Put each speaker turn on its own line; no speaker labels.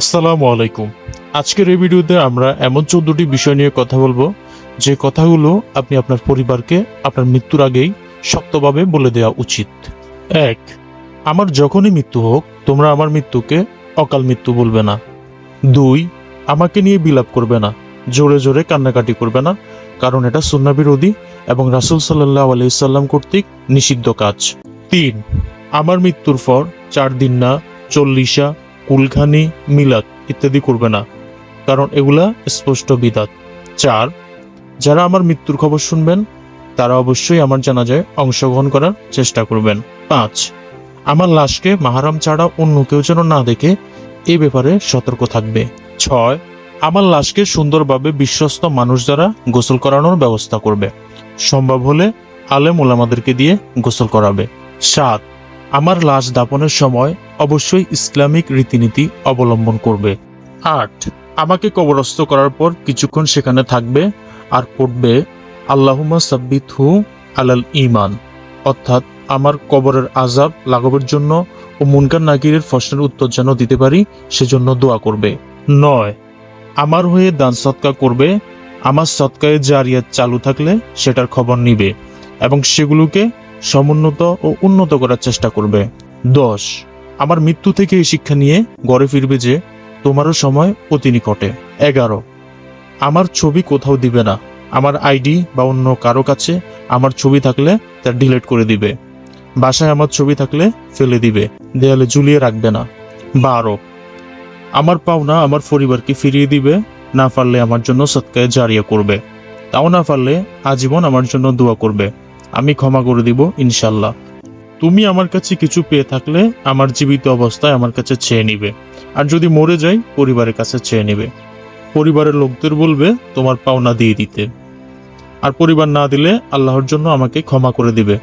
আসসালামু আলাইকুম। আজকের এই ভিডিওতে আমরা এমন চোদ্দটি বিষয় নিয়ে কথা বলব, যে কথাগুলো আপনি আপনার পরিবারকে আপনার মৃত্যুর আগেই শক্তভাবে বলে দেওয়া উচিত। এক, আমার যখনই মৃত্যু হোক, তোমরা আমার মৃত্যুকে অকাল মৃত্যু বলবে না। দুই, আমাকে নিয়ে বিলাপ করবে না, জোরে জোরে কান্নাকাটি করবে না, কারণ এটা সুন্না বিরোধী এবং রাসুল সাল্লাহ আলাইসাল্লাম কর্তৃক নিষিদ্ধ কাজ। তিন, আমার মৃত্যুর পর চার দিন না, চল্লিশা কুলখানি মিলাদ ইত্যাদি করবে না। কারণ এগুলা স্পষ্ট বিদাত। চার, যারা আমার মৃত্যুর খবর শুনবেন, তারা অবশ্যই আমার জানাজায় অংশগ্রহণ করার চেষ্টা করবেন। পাঁচ, আমার লাশকে মাহারাম ছাড়া অন্য কেউ যেন না দেখে এ ব্যাপারে সতর্ক থাকবে। ছয়, আমার লাশকে সুন্দরভাবে বিশ্বস্ত মানুষ দ্বারা গোসল করানোর ব্যবস্থা করবে। সম্ভব হলে আলেম ওলামাদেরকে দিয়ে গোসল করাবে। সাত, আমার লাশ দাপনের সময় অবশ্যই ইসলামিক রীতিনীতি অবলম্বন করবে। আট, আমাকে কবরস্থ করার পর কিছুক্ষণ সেখানে থাকবে আর পড়বে আল্লাহুমা সাব্বিত হু আলাল ইমান অর্থাৎ আমার কবরের আজাব লাঘবের জন্য ও মুনকার নাকিরের প্রশ্নের উত্তর যেন দিতে পারি, সেজন্য দোয়া করবে। নয়, আমার হয়ে দান সৎকা করবে, আমার সৎকায়ে জারিয়াত চালু থাকলে সেটার খবর নিবে এবং সেগুলোকে সমুন্নত ও উন্নত করার চেষ্টা করবে। দশ আমার মৃত্যু থেকে এই শিক্ষা নিয়ে গড়ে ফিরবে যে তোমারও সময় অতি নিকটে। এগারো। আমার ছবি কোথাও দিবে না। আমার আইডি বা অন্য কারও কাছে আমার ছবি থাকলে তা ডিলিট করে দিবে। বাসায় আমার ছবি থাকলে ফেলে দিবে। দেয়ালে ঝুলিয়ে রাখবে না। বারো। আমার পাওনা আমার পরিবারকে ফিরিয়ে দিবে, না পারলে আমার জন্য সৎকায় জারিয়া করবে। তাও না পারলে আজীবন আমার জন্য দোয়া করবে। আমি ক্ষমা করে দিব ইনশাল্লাহ। তুমি আমার কাছে কিছু পেয়ে থাকলে আমার জীবিত অবস্থায় আমার কাছে চেয়ে নিবে। আর যদি মরে যাই, পরিবারের কাছে চেয়ে নিবে। পরিবারের লোকদের বলবে, তোমার পাওনা দিয়ে দিতে। আর পরিবার না দিলে আল্লাহর জন্য আমাকে ক্ষমা করে দিবে।